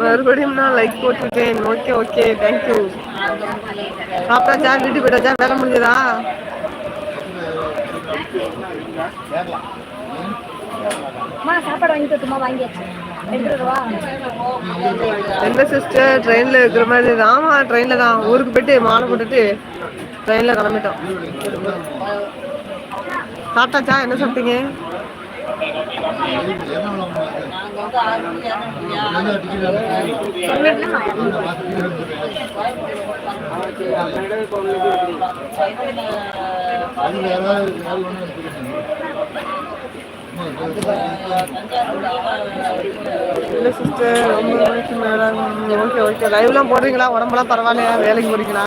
மறுபடியும் நான் லைக் போட்டுருக்கேன். ஓகே ஓகே தேங்க்யூ சாப்பிட்டாச்சா வீட்டுக்கு போயிட்டாச்சா வேலை முடிஞ்சதா? என்ன சிஸ்டர் ட்ரெயினில் இருக்கிற மாதிரி ஆமாம் ட்ரெயினில் தான். ஊருக்கு போயிட்டு மாலை போட்டுட்டு ட்ரெயினில் கிளம்பிட்டோம். சாப்பிட்டாச்சா? என்ன சாப்பிட்டீங்க? இல்லை சிஸ்டர் ரொம்ப மணிக்கு மேலே ஓகே ஓகே லைவ்லாம் போடுறீங்களா? உடம்புலாம் பரவாயில்லையா? வேலைக்கு போறீங்களா?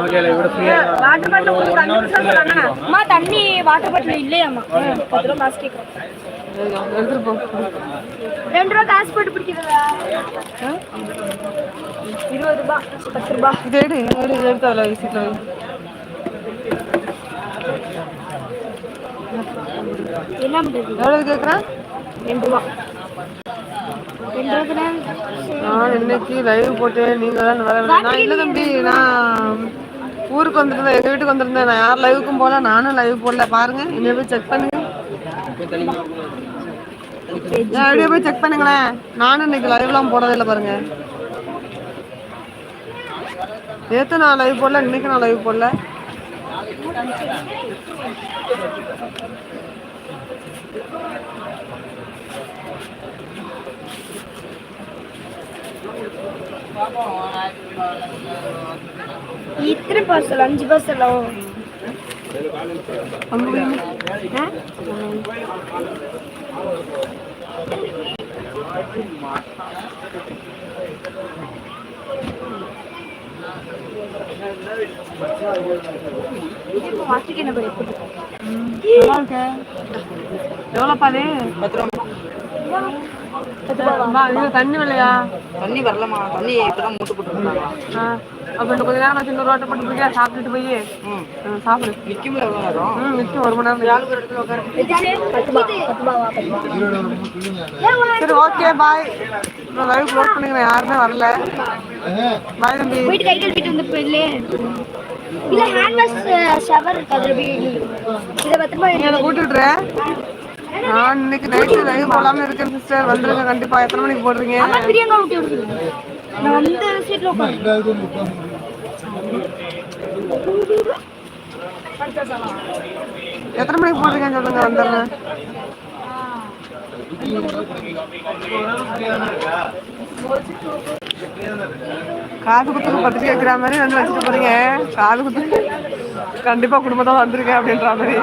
வாட்டர் பாட்டில் சொல்றாங்க அம்மா தண்ணி வாட்டர் பாட்டில் இல்லையாம்மா. பத்து ரூபா காசு கேட்குறோம் ரெண்டு ரூபா காசு போட்டு பிடிக்கிறதா? இருபது ரூபா பத்து ரூபா. இது எடு இது எடுத்து அதில் சீட்டில் வை என்ன எவ்வளோ கேட்குறேன் ரெண்டு ரூபா? நான் இன்னைக்கு லைவ் போட்டேன். நீங்க தான் வரவில்லை நான் இல்லை தம்பி நான் ஊருக்கு வந்திருந்தேன் எங்கள் வீட்டுக்கு வந்திருந்தேன். நான் யார் லைவுக்கும் போகல நானும் லைவ் போடல. பாருங்க இன்னும் போய் செக் பண்ணுங்க. அப்படியே போய் செக் பண்ணுங்களேன். நானும் இன்னைக்கு லைவ்லாம் போடுறதில்ல பாருங்க. நேற்று நான் லைவ் போடல இன்னைக்கு நான் லைவ் போடல. இத்தனை பார்சல் அஞ்சு பார்சல் அங்கே போய் மாட்டுக்கு என்ன பண்ணி நல்லா இருக்கே. எவ்வளோப்பா அது? பா, இது தண்ணி விலையா தண்ணி வரலமா தண்ணி இப்பதான் மூட்டு போட்டுருக்காங்க ஆ அப்போ இன்னும் கொஞ்ச நேரம் கழிச்சு இன்னொரு வாட்டர் போட்டு போய் சாப்பிட்டுட்டு போய் சாப்பிடு. நிற்கும் எவ்வளோ நேரம்? ம் நிச்சயம் ஒரு மணி நேரம் இடத்துல உட்காரு சரி ஓகே பாய் நான் லைவ் க்ளோஸ் பண்ணிக்கிறேன் யாருமே வரல. பாய் தம்பி. போயிட்டு கை கழுவிட்டு வந்து போயிடலே. இல்ல ஹேண்ட் வாஷ் ஷவர் இருக்கு அதுல போய் இதை பத்திரமா நீ அதை கூட்டி விட்டுறேன் நான் இன்னைக்கு நைட்டு லைவ் போடாம இருக்கேன் சிஸ்டர் வந்துருங்க கண்டிப்பா. எத்தனை மணிக்கு போடுறீங்க? எத்தனை மணிக்கு போடுறீங்கன்னு சொல்லுங்க வந்துடுறேன் காது குத்துக்கு பத்திரிக்கை வைக்கிற மாதிரி வந்து வச்சுட்டு போறீங்க. காது குத்துக்கு கண்டிப்பா குடும்பத்தோட வந்திருக்கேன் அப்படின்ற மாதிரி.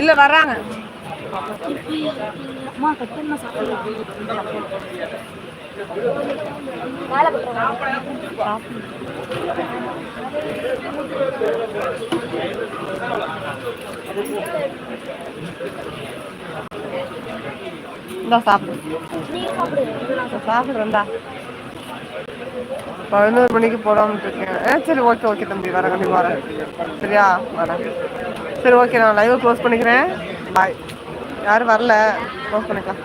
இல்ல வர்றாங்க. அம்மா கட்டமா இந்தா சாப்பிடு. நீ பதினோரு மணிக்கு போடாமல் இருக்கேன். ஆ சரி ஓகே ஓகே தம்பி வரேன் கண்டிப்பாக வரேன். சரியா? வரேன். சரி ஓகே நான் லைவை க்ளோஸ் பண்ணிக்கிறேன். பாய் யாரும் வரல. க்ளோஸ் பண்ணிக்கலாம்.